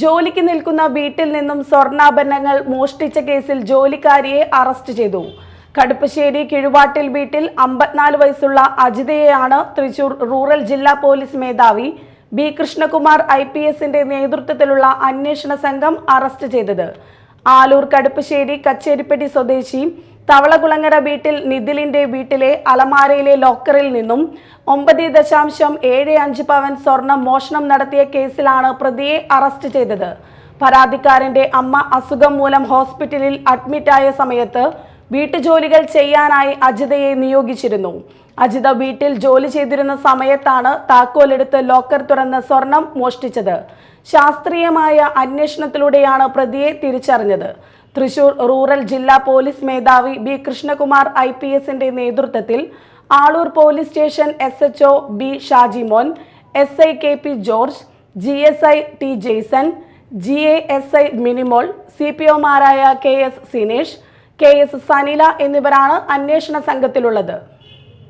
ജോലിക്ക് നിൽക്കുന്ന വീട്ടിൽ നിന്നും സ്വർണാഭരണങ്ങൾ മോഷ്ടിച്ച കേസിൽ ജോലിക്കാരിയെ അറസ്റ്റ് ചെയ്തു. കടുപ്പശ്ശേരി കിഴുവാട്ടിൽ വീട്ടിൽ അമ്പത്തിനാല് വയസ്സുള്ള അജിതയെയാണ് തൃശൂർ റൂറൽ ജില്ലാ പോലീസ് മേധാവി ബി. കൃഷ്ണകുമാർ ഐ. പി. എസിന്റെ നേതൃത്വത്തിലുള്ള അന്വേഷണ സംഘം അറസ്റ്റ് ചെയ്തത്. ആലൂർ കടുപ്പശ്ശേരി കച്ചേരിപ്പെട്ടി സ്വദേശി തവളകുളങ്ങര വീട്ടിൽ നിതിലിന്റെ വീട്ടിലെ അലമാരയിലെ ലോക്കറിൽ നിന്നും ഒമ്പത് ദശാംശം ഏഴ് അഞ്ച് പവൻ സ്വർണം മോഷണം നടത്തിയ കേസിലാണ് പ്രതിയെ അറസ്റ്റ് ചെയ്തത്. പരാതിക്കാരന്റെ അമ്മ അസുഖം മൂലം ഹോസ്പിറ്റലിൽ അഡ്മിറ്റായ സമയത്ത് വീട്ടുജോലികൾ ചെയ്യാനായി അജിതയെ നിയോഗിച്ചിരുന്നു. അജിത വീട്ടിൽ ജോലി ചെയ്തിരുന്ന സമയത്താണ് താക്കോലെടുത്ത് ലോക്കർ തുറന്ന് സ്വർണം മോഷ്ടിച്ചത്. ശാസ്ത്രീയമായ അന്വേഷണത്തിലൂടെയാണ് പ്രതിയെ തിരിച്ചറിഞ്ഞത്. തൃശൂർ റൂറൽ ജില്ലാ പോലീസ് മേധാവി ബി കൃഷ്ണകുമാർ ഐ പി എസിന്റെ നേതൃത്വത്തിൽ Aloor police station S H O B Shajimon S I K P George G S I T Jaison G A S I Minimol C P ഒമാരായ K S Sinesh K S Sanila എന്നിവരാണ് അന്വേഷണ സംഘത്തിലുള്ളത്